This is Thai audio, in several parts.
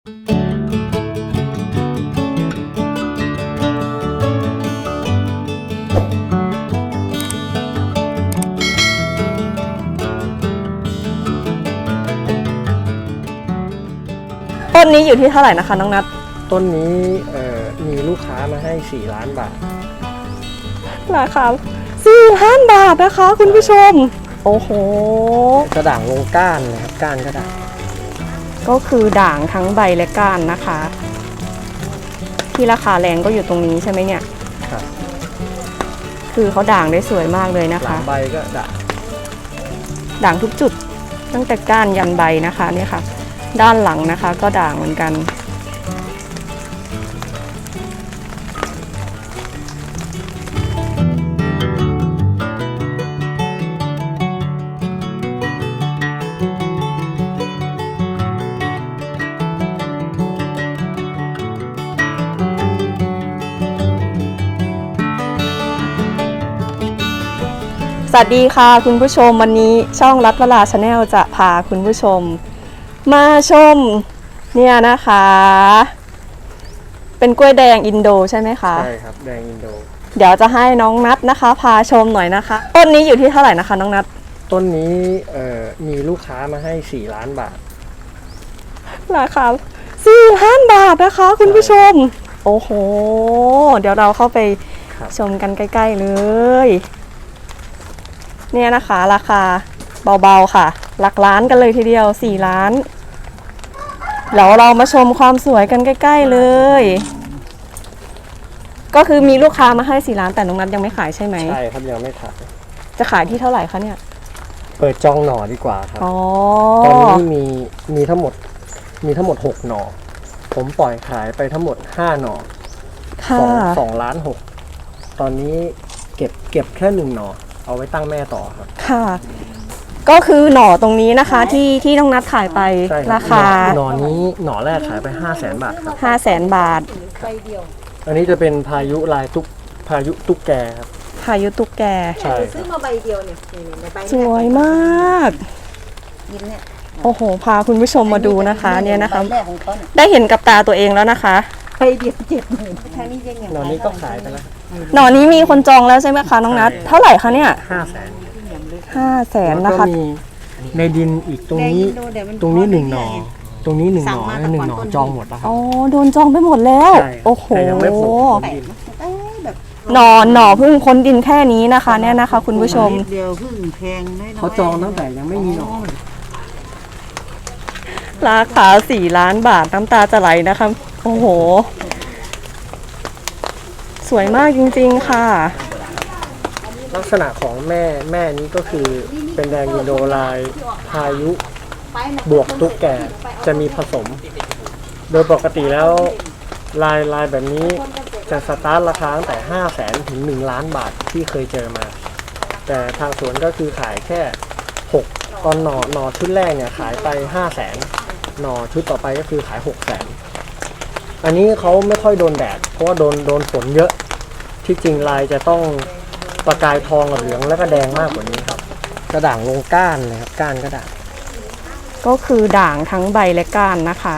ต้นนี้อยู่ที่เท่าไหร่นะคะน้องนัทต้นนี้เอ่อมีลูกค้ามาให้ 4 ล้านบาท ราคาสี่ล้านบาทนะคะ คุณผู้ชม โอ้โห กระด่างลงก้านนะครับก้านกระด่าง ก็คือด่างทั้งใบและก้านนะคะ ที่ราคาแรงก็อยู่ตรงนี้ใช่ไหมเนี่ย ครับคือเขาด่างได้สวยมากเลยนะหลัคะ งใบก็ด่างด่างทุกจุดตั้งแต่ก้านยันใบนะคะเนี่ยค่ะ ด้านหลังนะคะก็ด่างเหมือนกัน สวัสดีค่ะคุณผู้ชมวันนี้ช่องรัฐวลาชาแนลจะพาคุณผู้ชม มาชมเนี่ยนะคะ เป็นกล้วยแดงอินโดใช่ไหมคะ ใช่ครับ แดงอินโด เดี๋ยวจะให้น้องนัทนะคะ พาชมหน่อยนะคะ ต้นนี้อยู่ที่เท่าไหร่นะคะน้องนัทต้นนี้เอ่อมีลูกค้ามาให้ 4 ล้านบาท ราคาสี่ล้านบาทนะคะ คุณผู้ชม โอ้โห เดี๋ยวเราเข้าไปครับ ชมกันใกล้ ๆ เลย เนี่ยนะคะ ราคาเบาๆค่ะ หลักล้านกันเลยทีเดียวสี่ล้านเดี๋ยวเรามาชมความสวยกันใกล้ ๆเลย ก็คือมีลูกค้ามาให้สี่ล้านแต่น้องนัทยังไม่ขายใช่ไหม ใช่ครับยังไม่ขายจะขายที่เท่าไหร่คะเนี่ย เปิดจองหน่อดีกว่าครับอ๋อตอนนี้มีมีทั้งหมดมีทั้งหมด6หน่อ ผมปล่อยขายไปทั้งหมด5หน่อค่ะสองสองล้านหกตอนนี้เก็บเก็บแค่หนึ่งหน่อ เอาไว้ตั้งแม่ต่อครับ ค่ะ ก็คือหน่อตรงนี้นะคะที่ที่น้องนัดขายไปใช่บราคาหน่อหน่อนี้หน่อแรกขายไป 5 0 0แสนบาทครับ 5 0 0แสนบาท อันนี้จะเป็นพายุลายตุกพายุตุ๊กแกครับ พายุตุกแก ใช่คซื้รัอบมาใบเดียวเนี่ยนี่ๆในใบสวยมาก ยินเนี่ยโอ้โห พาคุณผู้ชมมาดูนะคะเนี่ยนะคะ ใบแรกของเขาเนี่ยได้เห็นกับตาตัวเองแล้วนะคะ ใบเดียวเจ็ดหมื่นทางนี้ยังอย่างหน่อนี้ก็ขายไปแล้ว หน่อนี้มีคนจองแล้วใช่ไหมคะน้องนัดใช่เท่าไหร่คะเนี่ยห้าแสนห้าแสนแล้วนะก็คะ มีในดินอีกตรงนี้แดงอิโดเดี๋ยวมัตรงนี้หนึ่งหน่อใญ่ตรงนี้หนึ่งหสั่น่งอมาและหนึ่งหน่อแต่ก่อนต้นจองหมดแล้วครับ อ๋อโดนจองไปหมดแล้ว ใช่ครับโอ้โหแต่ยังไม่พบแปลกนะเอ้ยแบบหน่อหน่อเพิ่งพ้นดินแค่นี้นะคะ เนี่ยนะคะ คุณผู้ชมนิดเดียวเพิ่งแพงน้อยๆเขาจองตั้งแต่ยังไม่มีหน่อราคาสี่ล้านบาทน้ำตาจะไหลนะคะ โอ้โห สวยมากจริงๆค่ะ ลักษณะของแม่แม่นี้ก็คือเป็นแดงอินโดลายพายุ บวกตุ๊กแกจะมีผสม โดยปกติแล้วลายลายแบบนี้จะสตาร์ทราคาตั้งแต่ 5 0 0แสนถึง 1 ล้านบาทที่เคยเจอมา แต่ทางสวนก็คือขายแค่ 6 ตอนหนอหนอชุดแรกเนี่ยขายไป 5 0 0แสนหนอชุดต่อไปก็คือขาย 6 0แสนอันนี้เขาไม่ค่อยโดนแดดเพราะว่าโดนโดนฝนเยอะ ที่จริงลายจะต้องประกายทองกับเหลืองแล้วก็แดงมากกว่านี้ครับ กระด่างลงก้านเลยครับก้านกระด่างก็คือด่างทั้งใบและก้านนะคะ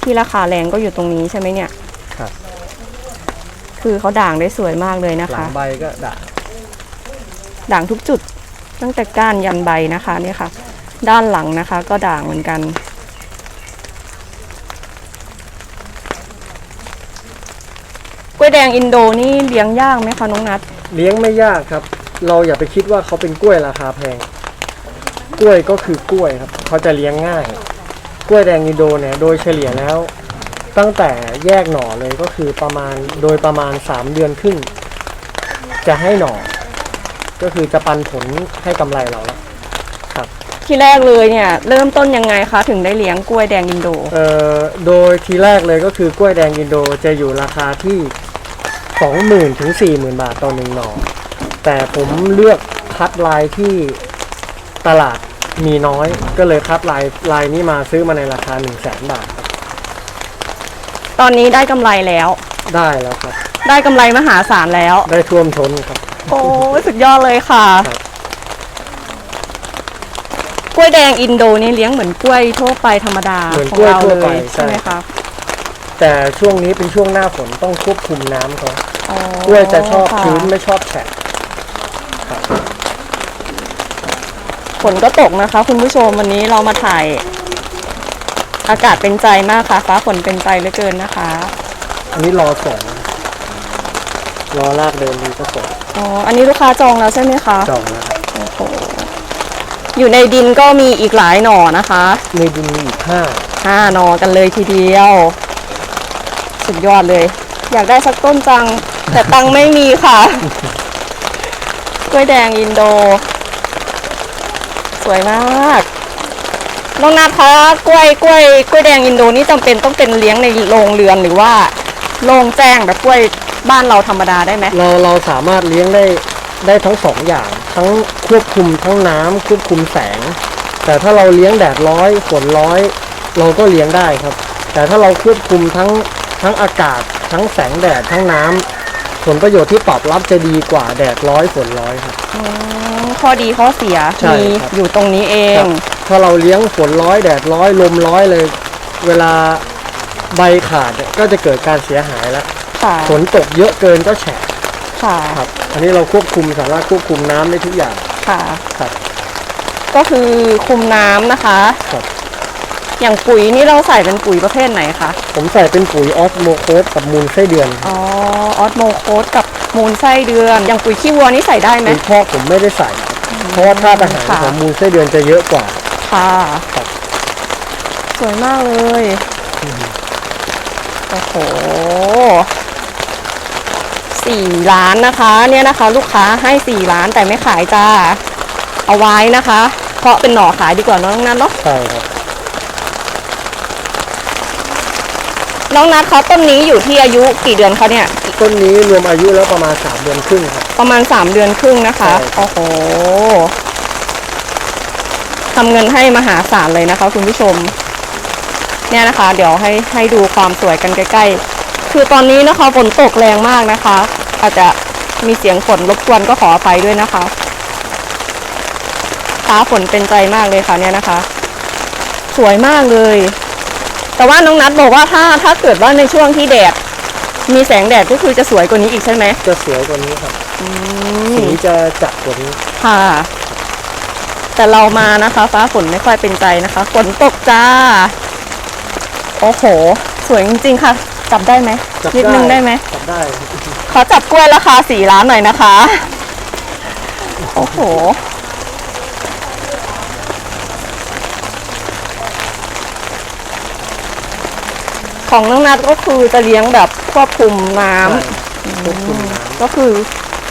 ที่ราคาแรงก็อยู่ตรงนี้ใช่ไหมเนี่ย ครับคือเขาด่างได้สวยมากเลยนะหลัคะ งใบก็ด่างด่างทุกจุดตั้งแต่ก้านยันใบนะคะเนี่ยค่ะ ด้านหลังนะคะ ก็ด่างเหมือนกัน กล้วย แดงอินโดนี่เลี้ยงยากไหมคะน้องนัทเลี้ยงไม่ยากครับ เราอย่าไปคิดว่าเขาเป็นกล้วยราคาแพง กล้วยก็คือกล้วยครับเขาจะเลี้ยงง่าย กล้วยแดงอินโดเนี่ยโดยเฉลี่ยแล้ว ตั้งแต่แยกหน่อเลยก็คือประมาณโดยประมาณ 3 เดือนครึ่งจะให้หน่อ ก็คือจะปันผลให้กำไรเราแล้วครับที่แรกเลยเนี่ย เริ่มต้นยังไงคะ ถึงได้เลี้ยงกล้วยแดงอินโด เอ่อโดยทีแรกเลยก็คือกล้วยแดงอินโดจะอยู่ราคาที่ 20,000ถึง40,000 บาทต่อหนึ่งหน่อ แต่ผมเลือกคัดลายที่ตลาดมีน้อย ก็เลยคัดลายลายนี้มาซื้อมาในราคา 1 0 0 0 0แสนบาทครับตอนนี้ได้กำไรแล้ว ได้แล้วครับ ได้กำไรมหาศาลแล้ว ได้ท่วมท้นครับ โอ้ยสุดยอดเลยค่ะ ครับกกล้วยแดงอินโดนี่เลี้ยงเหมือนกล้วยทั่วไปธรรมดาเหมือนของกล้วยเราทั่วเลไปยใช่ ใช่ไหมคะ แต่ช่วงนี้เป็นช่วงหน้าฝนต้องควบคุมน้ำเขาอ๋อกล้วยจะชอบค่ชื้นไม่ชอบแฉะฝนก็ตกนะคะ คุณผู้ชมวันนี้เรามาถ่าย อากาศเป็นใจมากค่ะ ฟ้าฝนเป็นใจเหลือเกินนะคะอันนี้รอส่งรอลากเดินดีก็ส่งอ๋ออันนี้ลูกค้าจองแล้วใช่ไหมคะจองแล้วโอ้โหอยู่ในดินก็มีอีกหลายหน่อนะคะในดินมีอีกห้าห้าหน่อกันเลยทีเดียว สุดยอดเลย อยากได้สักต้นจัง แต่ตังไม่มีค่ะ กล้วยแดงอินโด สวยมากน้องนัทคะกล้วยกล้วยกล้วยแดงอินโดนี่จำเป็นต้องเป็นเลี้ยงในโรงเรือนหรือว่าโรงแจ้งแบบกล้วยบ้านเราธรรมดาได้ไหมเราเราสามารถเลี้ยงได้ได้ทั้งสองอย่าง ทั้งควบคุมทั้งน้ำควบคุมแสง แต่ถ้าเราเลี้ยงแดดร้อยฝนร้อย เราก็เลี้ยงได้ครับ แต่ถ้าเราควบคุมทั้ง ทั้งอากาศ ทั้งแสงแดด ทั้งน้ำผลประโยชน์ที่ตอบรับจะดีกว่าแดดร้อยฝนร้อยครับ อืมข้อดีข้อเสียใช่มีครับ อยู่ตรงนี้เอง ถ้าเราเลี้ยงฝนร้อยแดดร้อยลมร้อยเลย เวลาใบขาดเนี่ยก็จะเกิดการเสียหายแล้วค่ะ ฝนตกเยอะเกินก็แฉะค่ะ ครับ อันนี้เราควบคุมสามารถควบคุมน้ำได้ทุกอย่าง ค่ะ ครับก็คือคุมน้ำนะคะ ครับ อย่างปุ๋ยนี่เราใส่เป็นปุ๋ยประเภทไหนคะ ผมใส่เป็นปุ๋ยออสโมโคสกับมูลไส้เดือนอ๋อออสโมโคสกับมูลไส้เดือน อย่างปุ๋ยขี้วัวนี่ใส่ได้ไหมปุ๋ยคอกผมไม่ได้ใส่ เพราะว่าธาตุอาหารค่ะของมูลไส้เดือนจะเยอะกว่า ค่ะครับสวยมากเลย โอ้โหสี่ล้านนะคะ เนี่ยนะคะ ลูกค้าให้สี่ล้านแต่ไม่ขายจ้า เอาไว้นะคะ เพราะเป็นหน่อขายดีกว่าเนอะน้องนัทเนาะ ใช่ครับ น้องนัทคะต้นนี้อยู่ที่อายุกี่เดือนคะเนี่ย ต้นนี้รวมอายุแล้วประมาณ 3 เดือนครึ่งครับ ประมาณ 3 เดือนครึ่งนะคะ ใช่ครับโอ้โหทำเงินให้มหาศาลเลยนะคะ คุณผู้ชม เนี่ยนะคะ เดี๋ยวให้ให้ดูความสวยกันใกล้ๆ คือตอนนี้นะคะฝนตกแรงมากนะคะ อาจจะมีเสียงฝนรบกวนก็ขออภัยด้วยนะคะฟ้าฝนเป็นใจมากเลยค่ะเนี่ยนะคะ สวยมากเลย แต่ว่าน้องนัทบอกว่าถ้าถ้าเกิดว่าในช่วงที่แดดมีแสงแดดก็คือจะสวยกว่านี้อีกใช่ไหมจะสวยกว่านี้ครับอืสีมจะจัดกว่านี้ค่ะ แต่เรามานะคะ ฟ้าฝนไม่ค่อยเป็นใจนะคะฝนตกจ้า โอ้โห สวยจริงๆค่ะ จับได้ไหมจับนิดนึงได้ไหมจับได้ขอจับกล้วยราคาสี่ล้านหน่อยนะคะ โอ้โห ของน้องนัดก็คือจะเลี้ยงแบบควบคุมน้ำควบคุมน้ก็คือ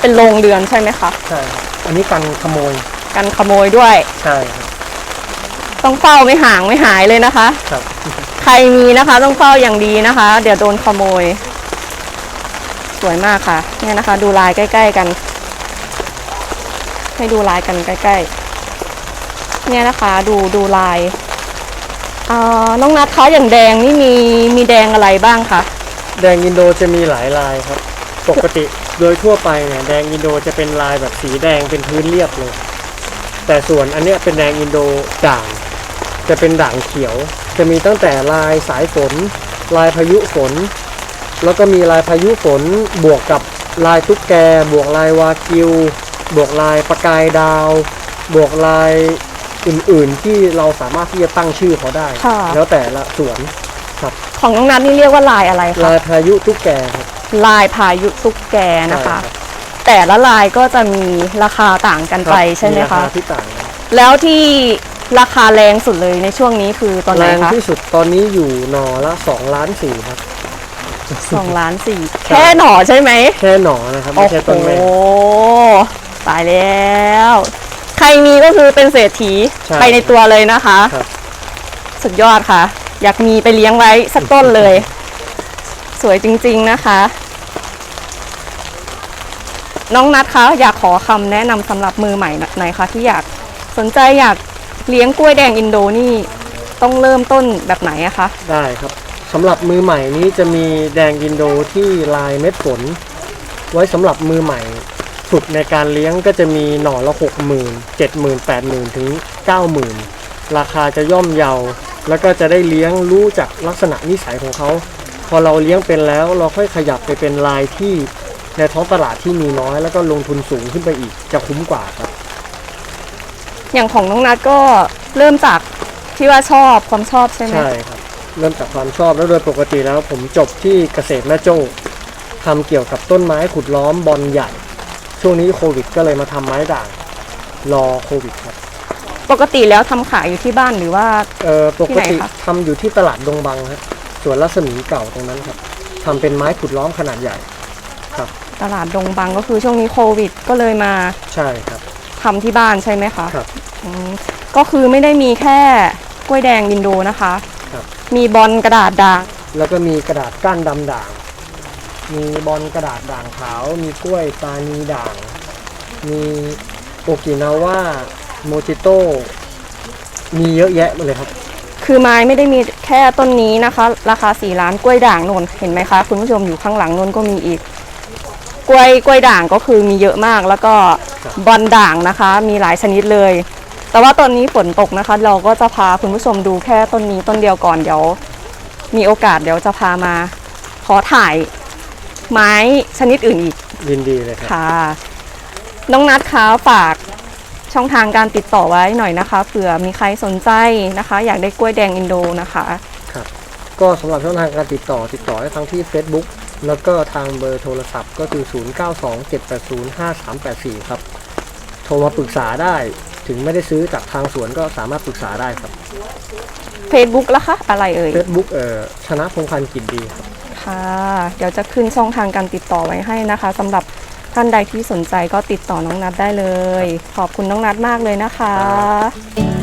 เป็นโรงเรือนใช่ไหมคะำใช่ครับอันนี้กันขโมยกันขโมยด้วย ใช่ครับต้องเฝ้าไม่ห่างไม่หายเลยนะคะ ครับใครมีนะคะต้องเฝ้าอย่างดีนะคะ เดี๋ยวโดนขโมย สวยมากค่ะ เนี่ยนะคะ ดูลายใกล้ ๆ กัน ให้ดูลายกันใกล้ ๆ เนี่ยนะคะ ดูดูลายอ่า น้องนัดคะอย่างแดงนี่มีมีแดงอะไรบ้างคะแดงอินโดจะมีหลายลายครับ ปกติโดยทั่วไปเนี่ยแดงอินโดจะเป็นลายแบบสีแดงเป็นพื้นเรียบเลย แต่ส่วนอันเนี้ยเป็นแดงอินโดด่าง จะเป็นด่างเขียว จะมีตั้งแต่ลายสายฝน ลายพายุฝน แล้วก็มีลายพายุฝนบวกกับลายตุ๊กแก บวกลายวากิว บวกลายประกายดาว บวกลาย อื่นๆที่เราสามารถที่จะตั้งชื่อเขาได้ ค่ะ แล้วแต่ละสวนของน้องนัดนี่เรียกว่าลายอะไรคะลายพายุตุ๊กแกครับ ลายพายุตุ๊กแกนะคะ ใช่รับ แต่ละลายก็จะมีราคาต่างกันไปใช่ไหมราคะคาที่ต่างกันแล้วที่ราคาแรงสุดเลยในช่วงนี้คือตอนไหแรนงคะที่สุดตอนนี้อยู่หน่อละ2ล้านสี่ครับ สองล้านสี่แค่หน่อใช่ไหมแค่หน่อนะครับไม่ใช่ต้นแม่โอ้โหตายแล้ว ใครมีก็คือเป็นเศรษฐีใช่ไปในตัวเลยนะคะ ครับ สุดยอดค่ะ อยากมีไปเลี้ยงไว้สักต้นเลย สวยจริงๆนะคะ น้องนัทคะอยากขอคำแนะนำสำหรับมือใหม่หน่อยคะที่อยากสนใจอยากเลี้ยงกล้วยแดงอินโดนี่ต้องเริ่มต้นแบบไหนอะคะได้ครับสำหรับมือใหม่นี้จะมีแดงอินโดที่ลายเม็ดฝน ไว้สำหรับมือใหม่ ฝึกในการเลี้ยงก็จะมีหน่อละหกหมื่นเจ็ดหมื่นแปดหมื่นถึงเก้าหมื่นราคาจะย่อมเยา แล้วก็จะได้เลี้ยงรู้จากลักษณะนิสัยของเขา พอเราเลี้ยงเป็นแล้วเราค่อยขยับไปเป็นลายที่ในท้องตลาดที่มีน้อย แล้วก็ลงทุนสูงขึ้นไปอีกจะคุ้มกว่าครับ อย่างของน้องนัดก็เริ่มจากที่ว่าชอบความชอบใช่ไหมใช่ครับ เริ่มจากความชอบแล้วโดยปกติแล้ว ผมจบที่เกษตรแม่โจ้ทำเกี่ยวกับต้นไม้ขุดล้อมบอลใหญ่ ช่วงนี้โควิดก็เลยมาทำไม้ด่างรอโควิดครับ ปกติแล้วทำขายอยู่ที่บ้านหรือว่า เอ่อปกติที่ไหนคะ ทำอยู่ที่ตลาดดงบังครับสวนรัศมีเก่าตรงนั้นครับทำเป็นไม้ขุดล้อมขนาดใหญ่ ตลาดดงบังก็คือช่วงนี้โควิด ก็เลยมาใช่ครับ ทำที่บ้านใช่ไหมคะครับอืมก็คือไม่ได้มีแค่กล้วยแดงอินโดนะคะ ครับ มีบอลกระดาษด่างแล้วก็มีกระดาษก้านดำด่าง มีบอลกระดาษด่างขาว มีกล้วยตานีด่าง มีโอกินาว่าโมจิโต้ มีเยอะแยะเลยครับ คือไม้ไม่ได้มีแค่ต้นนี้นะคะ ราคา4ล้านกล้วยด่างนนเห็นไหมคะ คุณผู้ชมอยู่ข้างหลังนนก็มีอีก กล้วยกล้วยด่างก็คือมีเยอะมากแล้วก็ครับบอลด่างนะคะ มีหลายชนิดเลย แต่ว่าตอนนี้ฝนตกนะคะ เราก็จะพาคุณผู้ชมดูแค่ต้นนี้ต้นเดียวก่อนเดี๋ยว มีโอกาสเดี๋ยวจะพามาขอถ่าย ไม้ชนิดอื่นอีกยินดีเลยครับค่ะ น้องนัดคะฝากช่องทางการติดต่อไว้หน่อยนะคะเผื่อมีใครสนใจนะคะ อยากได้กล้วยแดงอินโดนะคะก็สำหรับช่องทางการติดต่อติดต่อได้ทั้งที่ Facebook แล้วก็ทางเบอร์โทรศัพท์ก็คือ 0927805384 ครับ โทรมาปรึกษาได้ถึงไม่ได้ซื้อจากทางสวนก็สามารถปรึกษาได้ครับ Facebook ละคะ อะไรเอ่ย Facebook เอ่อชนะพงพันธ์กิจดีครับ ค่ะ เดี๋ยวจะขึ้นช่องทางการติดต่อไว้ให้นะคะสำหรับท่านใดที่สนใจก็ติดต่อน้องนัดได้เลย ขอบคุณน้องนัดมากเลยนะคะ